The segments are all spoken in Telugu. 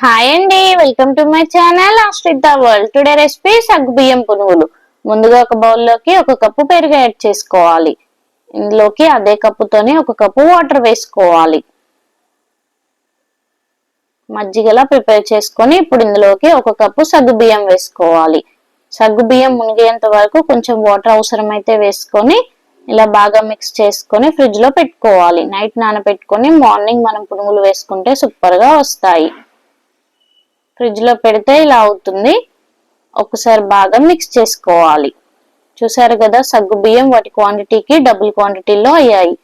హాయ్ అండి welcome to my channel Asritha world today recipe సగ్గు బియ్యం పునుగులు. ముందుగా ఒక బౌల్లోకి ఒక కప్పు పెరుగు యాడ్ చేసుకోవాలి. ఇందులోకి అదే కప్పుతోనే ఒక కప్పు వాటర్ వేసుకోవాలి. మజ్జిగలా ప్రిపేర్ చేసుకొని ఇప్పుడు ఇందులోకి ఒక కప్పు సగ్గు బియ్యం వేసుకోవాలి. సగ్గు బియ్యం మునిగేంత వరకు కొంచెం వాటర్ అవసరమైతే వేసుకొని ఇలా బాగా మిక్స్ చేసుకొని ఫ్రిడ్జ్లో పెట్టుకోవాలి. నైట్ నానబెట్టుకొని మార్నింగ్ మనం పునుగులు వేసుకుంటే సూపర్గా వస్తాయి. ఫ్రిడ్జ్లో పెడితే ఇలా అవుతుంది. ఒకసారి బాగా మిక్స్ చేసుకోవాలి. చూసారు కదా సగ్గు బియ్యం వాటి క్వాంటిటీకి డబుల్ క్వాంటిటీలో అయ్యాయి.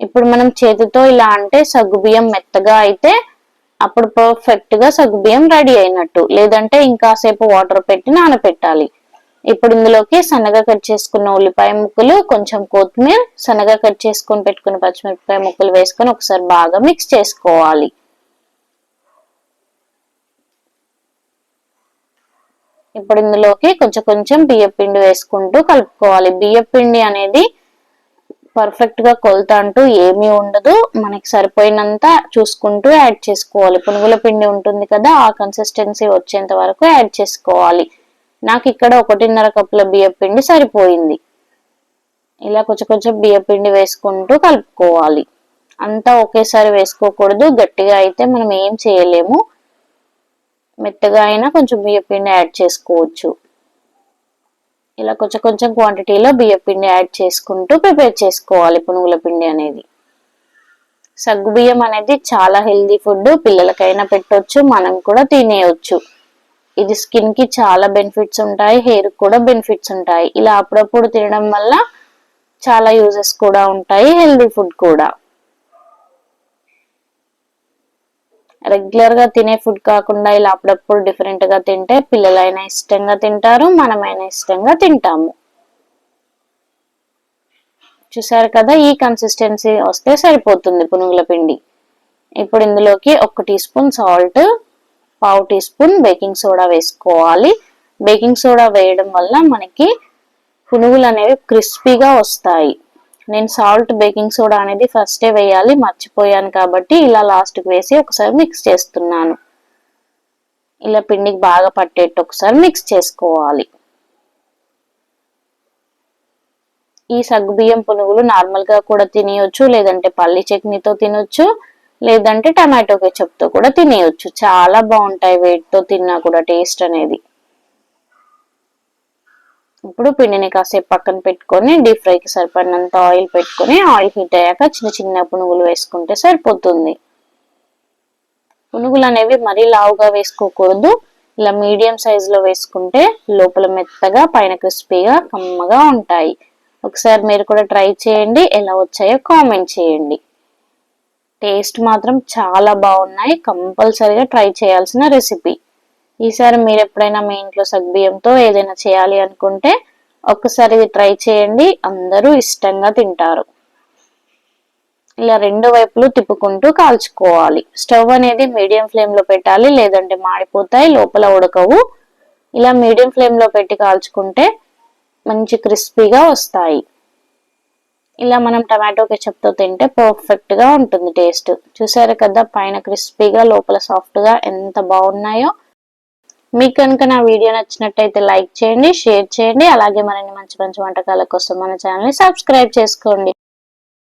ఇప్పుడు మనం చేతితో ఇలా అంటే సగ్గు బియ్యం మెత్తగా అయితే అప్పుడు పర్ఫెక్ట్గా సగ్గు బియ్యం రెడీ అయినట్టు. లేదంటే ఇంకాసేపు వాటర్ పెట్టి నానపెట్టాలి. ఇప్పుడు ఇందులోకి సన్నగా కట్ చేసుకున్న ఉల్లిపాయ ముక్కలు కొంచెం కొత్తిమీర సన్నగా కట్ చేసుకొని పెట్టుకున్న పచ్చిమిరపకాయ ముక్కలు వేసుకొని ఒకసారి బాగా మిక్స్ చేసుకోవాలి. ఇప్పుడు ఇందులోకి కొంచెం కొంచెం బియ్య పిండి వేసుకుంటూ కలుపుకోవాలి. బియ్య పిండి అనేది పర్ఫెక్ట్గా కొలత అంటూ ఏమీ ఉండదు. మనకి సరిపోయినంత చూసుకుంటూ యాడ్ చేసుకోవాలి. పునుగుల పిండి ఉంటుంది కదా ఆ కన్సిస్టెన్సీ వచ్చేంత వరకు యాడ్ చేసుకోవాలి. నాకు ఇక్కడ ఒకటిన్నర కప్పుల బియ్య పిండి సరిపోయింది. ఇలా కొంచెం కొంచెం బియ్య పిండి వేసుకుంటూ కలుపుకోవాలి. అంతా ఒకేసారి వేసుకోకూడదు. గట్టిగా అయితే మనం ఏం చేయలేము. మెత్తగా అయినా కొంచెం బియ్య పిండి యాడ్ చేసుకోవచ్చు. ఇలా కొంచెం కొంచెం క్వాంటిటీలో బియ్య పిండి యాడ్ చేసుకుంటూ ప్రిపేర్ చేసుకోవాలి పునుగుల పిండి అనేది. సగ్గు బియ్యం అనేది చాలా హెల్దీ ఫుడ్ పిల్లలకైనా పెట్టవచ్చు మనం కూడా తినేయచ్చు. ఇది స్కిన్కి చాలా బెనిఫిట్స్ ఉంటాయి హెయిర్ కూడా బెనిఫిట్స్ ఉంటాయి. ఇలా అప్పుడప్పుడు తినడం వల్ల చాలా యూజెస్ కూడా ఉంటాయి హెల్దీ ఫుడ్ కూడా. రెగ్యులర్గా తినే ఫుడ్ కాకుండా ఇలా అప్పుడప్పుడు డిఫరెంట్గా తింటే పిల్లలైనా ఇష్టంగా తింటారు మనమైనా ఇష్టంగా తింటాము. చూసారు కదా ఈ కన్సిస్టెన్సీ వస్తే సరిపోతుంది పునుగుల పిండి. ఇప్పుడు ఇందులోకి ఒక టీ స్పూన్ సాల్ట్ పావు టీ స్పూన్ బేకింగ్ సోడా వేసుకోవాలి. బేకింగ్ సోడా వేయడం వల్ల మనకి పునుగులు అనేవి క్రిస్పీగా వస్తాయి. నేను సాల్ట్ బేకింగ్ సోడా అనేది ఫస్టే వేయాలి మర్చిపోయాను కాబట్టి ఇలా లాస్ట్కి వేసి ఒకసారి మిక్స్ చేస్తున్నాను. ఇలా పిండికి బాగా పట్టేట్టు ఒకసారి మిక్స్ చేసుకోవాలి. ఈ సగ్గుబియ్యం పునుగులు నార్మల్గా కూడా తినేయొచ్చు లేదంటే పల్లి చట్నీతో తినొచ్చు లేదంటే టమాటో కెచప్తో కూడా తినేయొచ్చు. చాలా బాగుంటాయి వేటితో తిన్నా కూడా టేస్ట్ అనేది. ఇప్పుడు పిండిని కాసేపు పక్కన పెట్టుకొని డీప్ ఫ్రైకి సరిపడినంత ఆయిల్ పెట్టుకొని ఆయిల్ హీట్ అయ్యాక చిన్న చిన్న పునుగులు వేసుకుంటే సరిపోతుంది. పునుగులు అనేవి మరీ లావుగా వేసుకోకూడదు. ఇలా మీడియం సైజులో వేసుకుంటే లోపల మెత్తగా పైన క్రిస్పీగా కమ్మగా ఉంటాయి. ఒకసారి మీరు కూడా ట్రై చేయండి. ఎలా వచ్చాయో కామెంట్ చేయండి. టేస్ట్ మాత్రం చాలా బాగున్నాయి. కంపల్సరీగా ట్రై చేయాల్సిన రెసిపీ. ఈసారి మీరు ఎప్పుడైనా మీ ఇంట్లో సగ్బియ్యంతో ఏదైనా చేయాలి అనుకుంటే ఒక్కసారి ఇది ట్రై చేయండి. అందరూ ఇష్టంగా తింటారు. ఇలా రెండు వైపులు తిప్పుకుంటూ కాల్చుకోవాలి. స్టవ్ అనేది మీడియం ఫ్లేమ్లో పెట్టాలి లేదంటే మాడిపోతాయి లోపల ఉడకవు. ఇలా మీడియం ఫ్లేమ్లో పెట్టి కాల్చుకుంటే మంచి క్రిస్పీగా వస్తాయి. ఇలా మనం టమాటో కెచప్తో తింటే పర్ఫెక్ట్గా ఉంటుంది టేస్ట్. చూసారు కదా పైన క్రిస్పీగా లోపల సాఫ్ట్గా ఎంత బాగున్నాయో. మీకు కనుక నా వీడియో నచ్చినట్టయితే లైక్ చేయండి షేర్ చేయండి అలాగే మరిన్ని మంచి మంచి వంటకాల కోసం మన ఛానల్ని సబ్స్క్రైబ్ చేసుకోండి.